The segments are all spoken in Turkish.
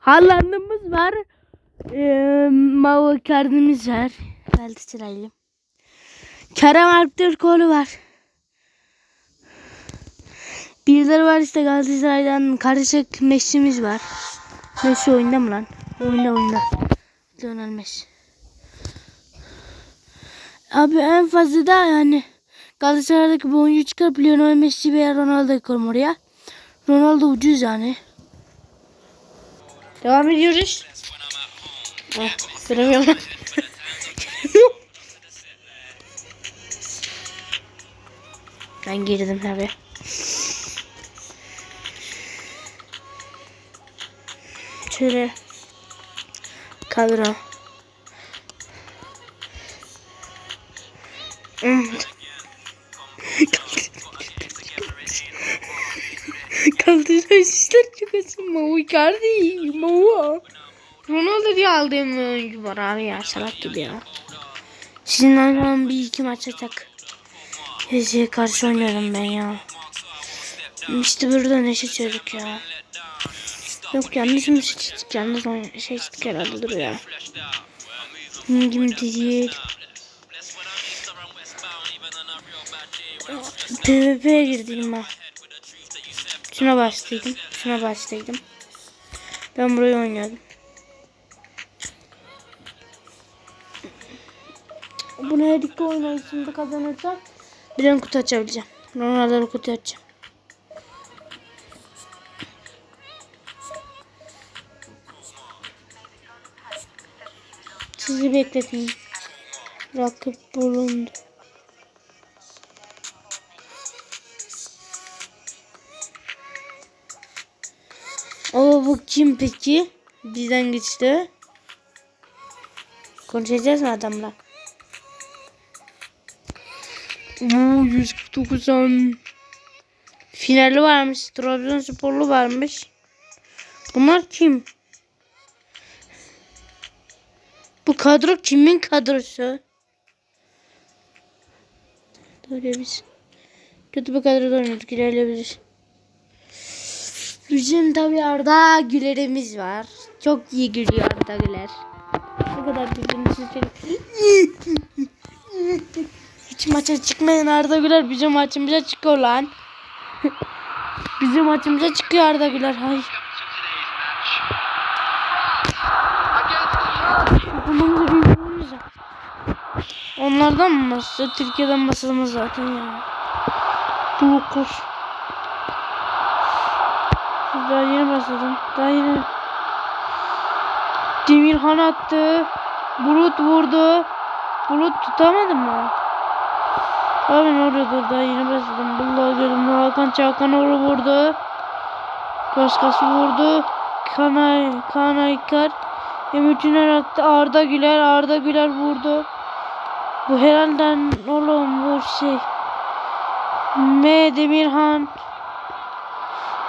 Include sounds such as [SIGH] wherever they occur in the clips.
Haaland'ımız var. Ee, Mao Icardi'miz var. Galatasaraylı. Kerem Aktürkoğlu var. Birileri var işte Galatasaray'dan karışık Messi'miz var. Messi oyunda mı lan? Oyunda oyunda. Lionel Messi. Abi en fazla da yani Galatasaray'daki bu oyuncu çıkarıp Lionel Messi veya Ronaldo'yu koyalım oraya. Ronaldo ucuz yani. Devam ediyoruz. Ah, göremiyorum. [LAUGHS] ben girdim tabii. Şöyle kadro. İşler çıkasın Mau Icardi. Mau. Ronaldo diye aldığım oyuncu var abi ya salak gibi ya. Sizinle falan bir iki maç atak. Hezeye karşı oynuyorum ben ya. İşte burada ne seçiyorduk ya. Yok yanlış mı seçtik? Yanlış mı seçtik herhalde dur ya. Gibi değil. PvP'ye girdim ben. Şuna başlaydım. Şuna başlaydım. Ben burayı oynuyordum. Bunu her iki oynayışımda kazanırsam bir tane kutu açabileceğim. Ronaldo'lu kutu açacağım. Sizi bekletin. Rakip bulundu. Kim peki? Bizden geçti. Konuşacağız mı adamla? Oo 149 an. Finali varmış. Trabzonsporlu varmış. Bunlar kim? Bu kadro kimin kadrosu? Böyle biz. Kötü bir kadroda oynadık. İlerleyebiliriz. Bizim tabi Arda Güler'imiz var. Çok iyi gülüyor Arda Güler. Ne kadar güldüğünü siz Hiç maça çıkmayan Arda Güler bizim maçımıza çıkıyor lan. [LAUGHS] bizim maçımıza çıkıyor Arda Güler. Hay. Bunun da bir oyuncu. Onlardan mı başlıyor? Türkiye'den başlamaz zaten ya. Dokuz. Daha yeni başladım. Daha yeni. Demirhan attı. Bulut vurdu. Bulut tutamadı mı? Abi ne oluyordu? Daha yeni başladım. Vallahi gördüm. Hakan Çakanoğlu vurdu. Başkası vurdu. Kanay, Kanaykar. Ümit Üner attı. Arda Güler. Arda Güler vurdu. Bu herhalde oğlum bu şey. M Demirhan.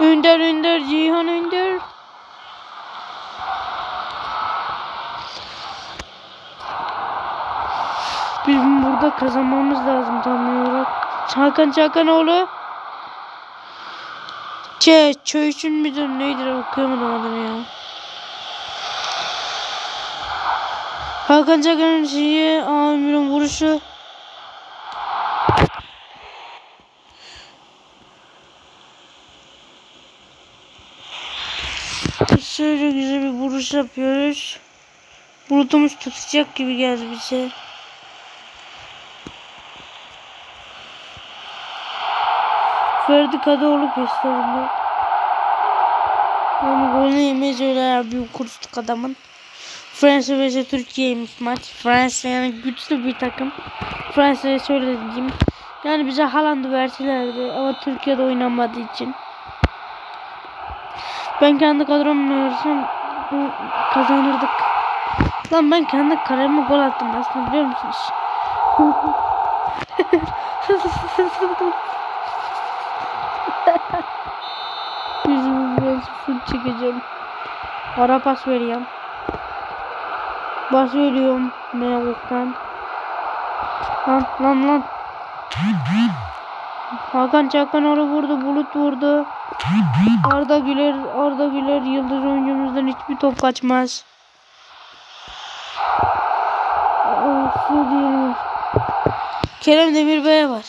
Ünder Ünder Cihan Ünder. Bizim burada kazanmamız lazım tam olarak. Hakan Çakanoğlu. Çe, Çöğüş'ün müdür neydi okuyamadım adını ya. Hakan Çakan'ın şeyi, Amir'in vuruşu. Şöyle güzel bir vuruş yapıyoruz. Bulutumuz tutacak gibi geldi bize. Ferdi Kadıoğlu gösterdi. Ama golünü yemeyiz öyle ya bir kuruşluk adamın. Fransa vs Türkiye'ymiş maç. Fransa yani güçlü bir takım. Fransa'ya şöyle. Yani bize Haaland'ı verselerdi ama Türkiye'de oynamadığı için. Ben kendi kadromla versem kazanırdık. Lan ben kendi kaleme gol attım aslında biliyor musunuz? [LAUGHS] Yüzümü biraz full çekeceğim. Ara pas veriyorum. Bas veriyorum. Ne yoktan. Lan lan lan. Hakan Çakanoğlu vurdu. Bulut vurdu. Arda Güler, Arda Güler yıldız oyuncumuzdan hiçbir top kaçmaz. Of, diyelim. Kerem Demirbay var.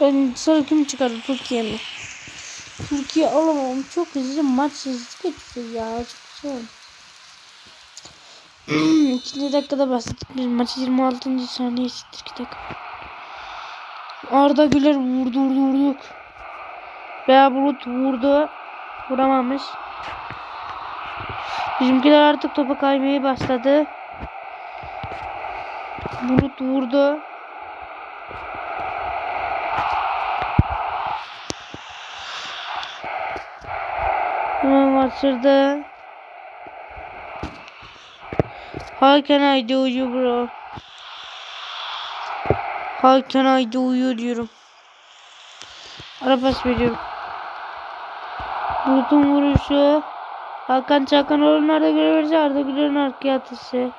Ben sonra kim çıkardı Türkiye mi? Türkiye alamam. Çok hızlı maç hızlı geçti ya. Çok. [CLEARS THROAT] İkinci dakikada başladık biz maçı 26. saniye siktir 2 dakika. Arda Güler vurdu vurdu vurduk. Veya Bulut vurdu. Vuramamış. Bizimkiler artık topa kaymaya başladı. Bulut vurdu. Hemen batırdı. How can I do you bro? How can I do you diyorum. Ara pas veriyorum. Bulut'un vuruşu. Hakan Çakan oyunlarda görev verirse Arda Güler'in arkaya atışı.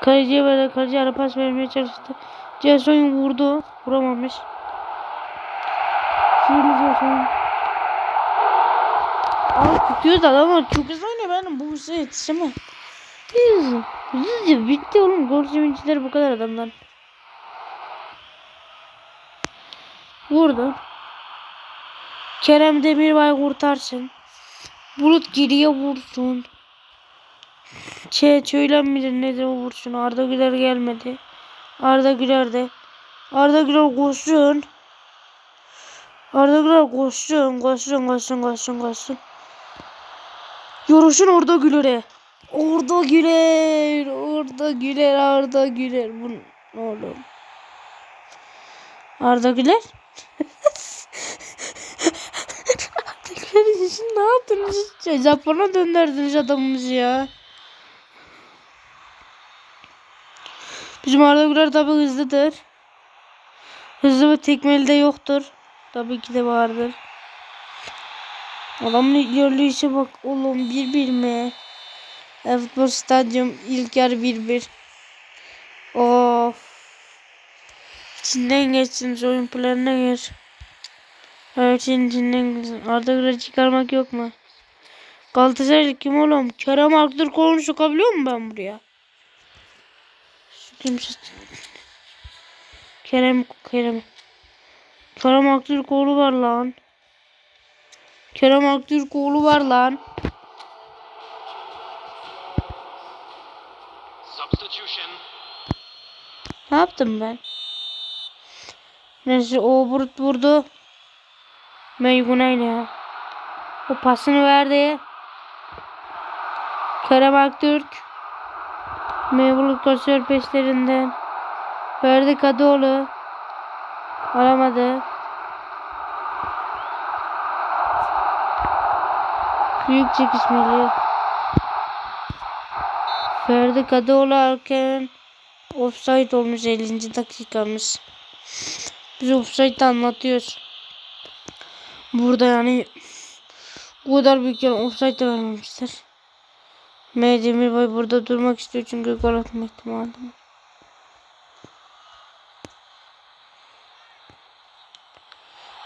Kaleciye böyle kaleci ara pas vermeye çalıştı. Jason vurdu. Vuramamış. Şimdi Jason. Abi tutuyoruz adamlar çok hızlı oynuyor benim bu hızlı yetişemem. Hızlı. Hızlıca bitti oğlum. Gol sevinçleri bu kadar adamlar. Vurdu. Kerem Demirbay kurtarsın. Bulut geriye vursun. Çe çöylem midir nedir o vursun. Arda Güler gelmedi. Arda Güler de. Arda Güler koşsun. Arda Güler koşsun. Koşsun koşsun koşsun koşsun. Yoruşun orada Güler'e. Orada Güler. Orada Güler. Arda Güler. Bu ne oğlum? Arda Güler? Arda Güler için ne yaptınız? Japon'a döndürdünüz adamımızı ya. Bizim Arda Güler tabi hızlıdır. Hızlı ve tekmeli de yoktur. Tabii ki de vardır. Adamın ilerleyişe bak oğlum bir bir mi? Futbol stadyum ilk yarı 1-1. Of. İçinden geçsin oyun planına gir. Şeyin içinden geçsin. Arda Güler çıkarmak yok mu? Galatasaray kim oğlum? Kerem Aktürkoğlu'nu sokabiliyor mu ben buraya? Kimse... Kerem, Kerem. Kerem Aktürkoğlu var lan. Kerem Aktürkoğlu var lan. Ne yaptım ben? Neyse o Burut vurdu. Meygun'a ya. O pasını verdi. Kerem Aktürk. Mevlut koşuyor peşlerinden. Verdi Kadıoğlu. Alamadı. Büyük çekişmeli. Ferdi Kadıoğlu erken offside olmuş 50. dakikamız. Biz offside anlatıyoruz. Burada yani bu kadar büyük yani offside de vermemişler. M. Demirbay burada durmak istiyor çünkü gol atma ihtimali var.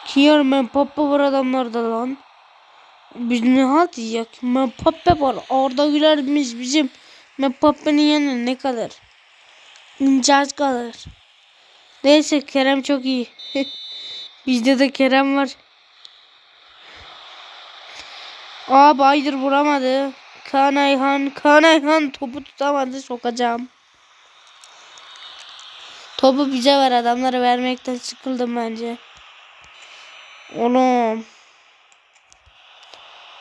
Kiyer Mbappe var adamlarda lan. Biz ne halt yiyecek? Mbappe var. Orada Güler'imiz bizim. Mbappe'nin yanına ne kadar? İncaz kalır. Neyse Kerem çok iyi. [LAUGHS] Bizde de Kerem var. Aa Baydır vuramadı. Kaan Ayhan, Kaan Ayhan topu tutamadı sokacağım. Topu bize ver adamlara vermekten sıkıldım bence. Oğlum.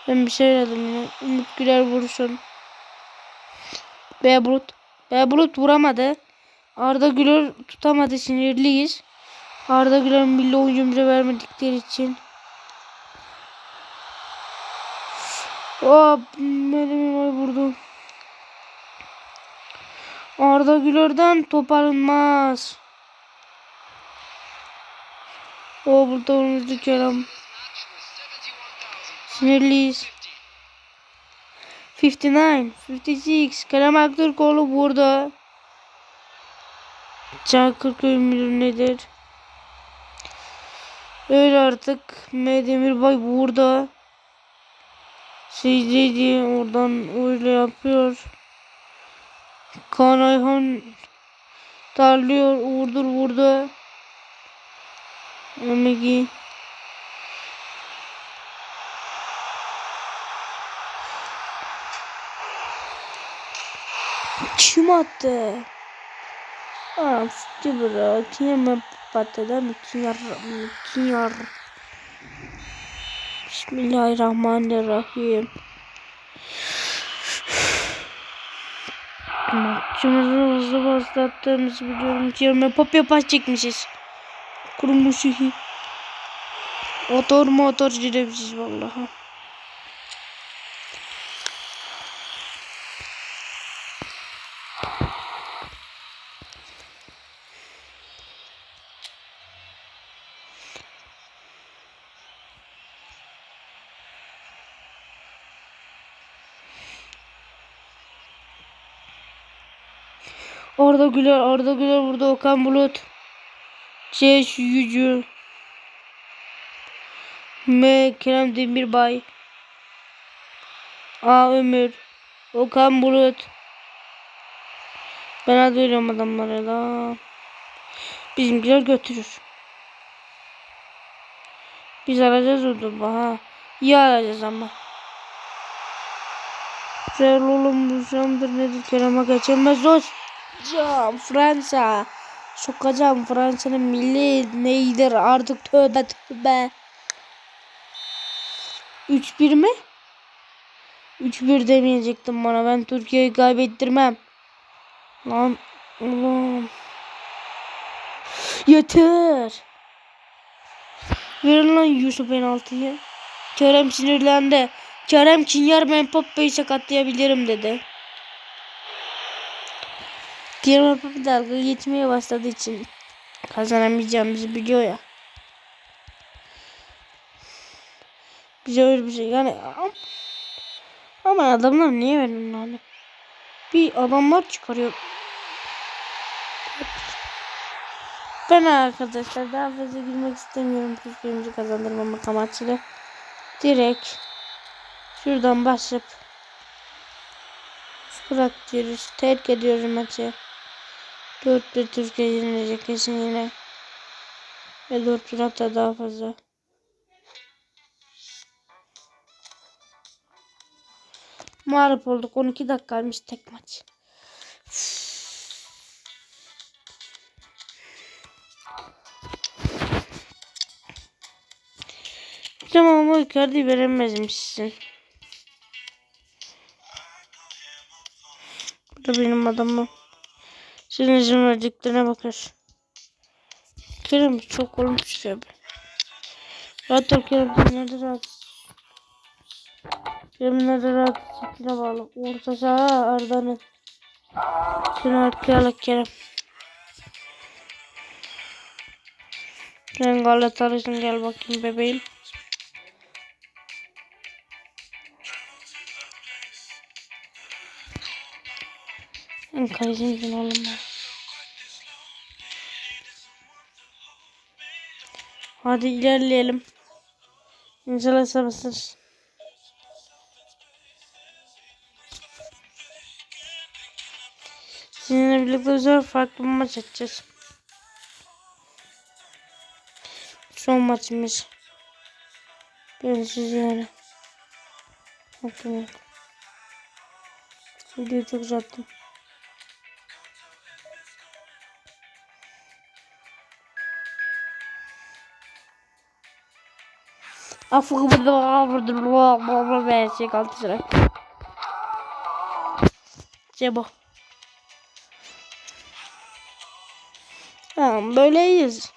Ben bir şey dedim. Umut Güler vursun. B Bulut. B Bulut vuramadı. Arda Güler tutamadı sinirliyiz. Arda Güler milli oyuncumuza vermedikleri için. Hop benim vurdu. Arda Güler'den top alınmaz. O burada önümüzde Kerem. Sinirliyiz. 59, 56. Kerem Aktürkoğlu vurdu. Çakırköy müdür nedir? Öyle artık. M. Demirbay burada. Secdeydi oradan öyle yapıyor. Kaan Ayhan darlıyor. Uğurdur burada. Emegi. Kim attı? Aa, sıkı bırak. Yeme patladı mı? Kiyar, kiyar. Bismillahirrahmanirrahim. Maçımızı hızlı başlattığımızı biliyorum. Yerime papya pas çekmişiz. Kurumuş. Motor motor giremişiz vallahi. Orada Güler, orada Güler, burada Okan Bulut. C. Yücü. M. Kerem Demirbay. A. Ömür. Okan Bulut. Ben adıyorum adamlara da. Bizimkiler götürür. Biz alacağız o topu ha. İyi alacağız ama. Güzel oğlum bu nedir Kerem'e geçemez dost. Hocam Fransa. Sokacağım Fransa'nın milli neydir artık tövbe tövbe. 3-1 mi? 3-1 demeyecektim bana. Ben Türkiye'yi kaybettirmem. Lan oğlum. Yeter. Verin lan Yusuf penaltıyı. Kerem sinirlendi. Kerem Kinyar ben Poppa'yı sakatlayabilirim dedi. Diğer Papa dalga geçmeye başladığı için kazanamayacağımızı biliyor ya. Bize öyle bir şey yani am- ama adamlar niye verin hani? Bir adamlar çıkarıyor. Ben arkadaşlar daha fazla girmek istemiyorum. Türkiye'mizi kazandırmamak amaçlı. Direkt şuradan başlayıp bırak diyoruz. Terk ediyoruz maçı. 4-1 Türkiye yenilecek kesin yine. Ve 4 hatta daha fazla. Mağlup olduk. 12 dakikaymış tek maç. Tamam ama Icardi veremezmişsin. Bu da benim adamım. Senin izin verdiklerine bakar. Kerem çok olmuş ya. Rahat ol Kerem. Nerede rahat? Kerem nerede rahat? Çekine bağlı. Orta saha Arda'nın. Seni arkaya al Kerem. Sen Galatasaray'sın gel bakayım bebeğim. Ben kalecimsin oğlum ben. Hadi ilerleyelim. İnşallah sabırsız. Sizinle birlikte güzel farklı bir maç atacağız. Son maçımız. Siz yani. Bakın. Videoyu çok uzattım. Afı vurdu ve şey kaldı sıra. İşte bu. Tamam böyle iyiyiz.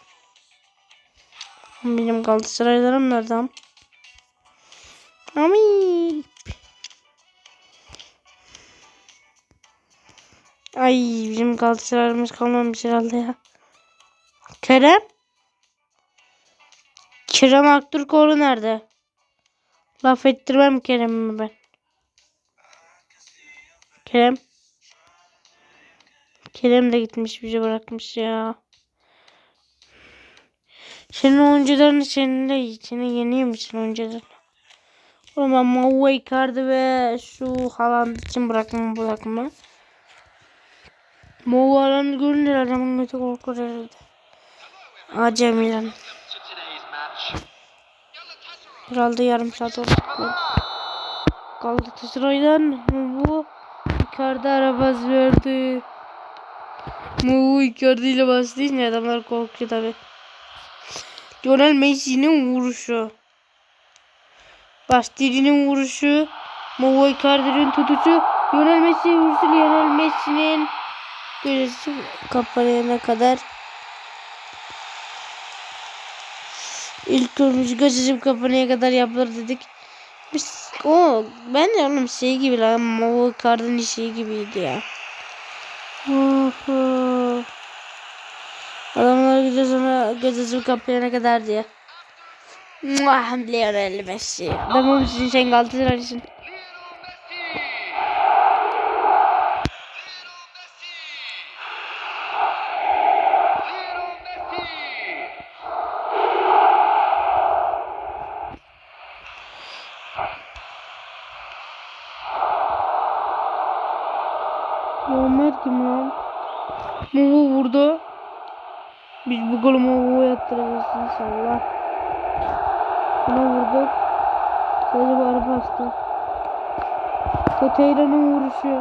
Benim Galatasaraylarım nereden? Amin. Ay bizim Galatasaray'ımız kalmamış herhalde ya. Kerem? Kerem Aktürkoğlu nerede? Laf ettirmem Kerem'imi ben. Kerem. Kerem de gitmiş bizi bırakmış ya. Senin oyuncuların seninle içine yeniyor musun oyuncuların? Oğlum ben Maua Icardi ve şu Haaland için bırakmam bırakma. Maua Haaland'ı görünce adamın götü korkur herhalde. Acemilen. Herhalde yarım saat oldu. Galatasaray'dan bu Icardi arabası verdi. Bu Icardi ile başlayınca adamlar korkuyor tabi. Lionel Messi'nin vuruşu. Bastiri'nin vuruşu. Mo Icardi'nin tutuşu. Lionel Messi vuruşu. Lionel Messi'nin gözü kapanana kadar. İlk görmüş gözüm kapanaya kadar yapılır dedik. Biz o ben de oğlum şey gibi lan Mo Icardi'nin şeyi gibiydi ya. Adamlar gidiyor sonra gözüm kapayana kadar diye. Muah Lionel Messi. Adamın için sen Galatasaraylısın. Lionel Messi. Muhammed kim lan? Muhu vurdu. Biz bu golü Attıracağız inşallah. Buna vurduk. Sadece bari bastı. Toteyra'nın vuruşu.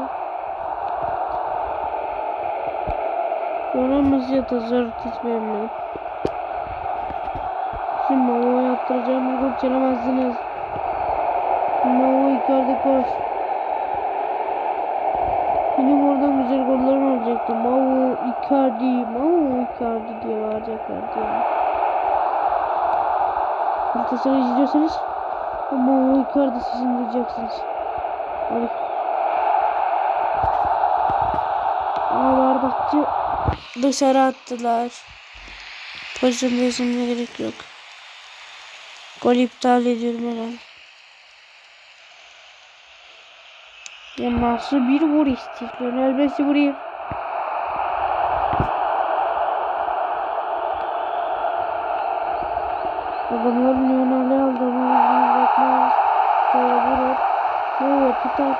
Ona Messi tasarruf hiç beğenmedim. Şimdi Muhu'ya attıracağım bir gol çalamazsınız. Muhu Icardi koş. Benim oradan güzel gollerim olacaktı. Mau Icardi, Mau Icardi diye bağıracaklardı yani. Galatasaray izliyorsanız o Mau Icardi sesini duyacaksınız. Hadi. Ağlardakçı dışarı attılar. Pozisyon değişimine gerek yok. Gol iptal ediyorum herhalde. Ya nasıl bir vur istiyor? Lionel Messi vuruyor. Adamlar Lionel'i aldı ama bakmaz. Böyle vurur. Mova tutar.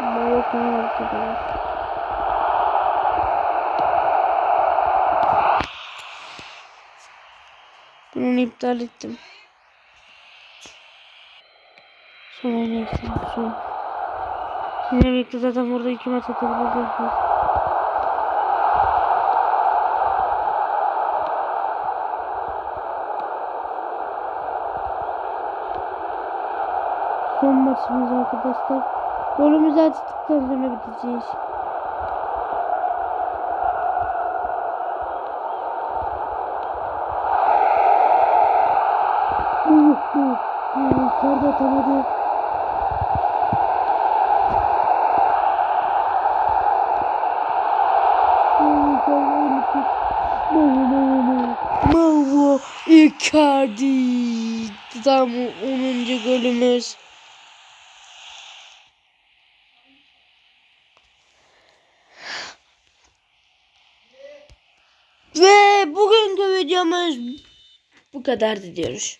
Mova kanal tutar. Bunu iptal ettim. Sonra neyse son. Yine bekle zaten burada iki maç atabilirsiniz. Son maçımız arkadaşlar. Golümüzü attıktan sonra biteceğiz. Uh, uh, uh, Karda atamadı. Icardi tam 10. golümüz. Bu kadardı diyoruz.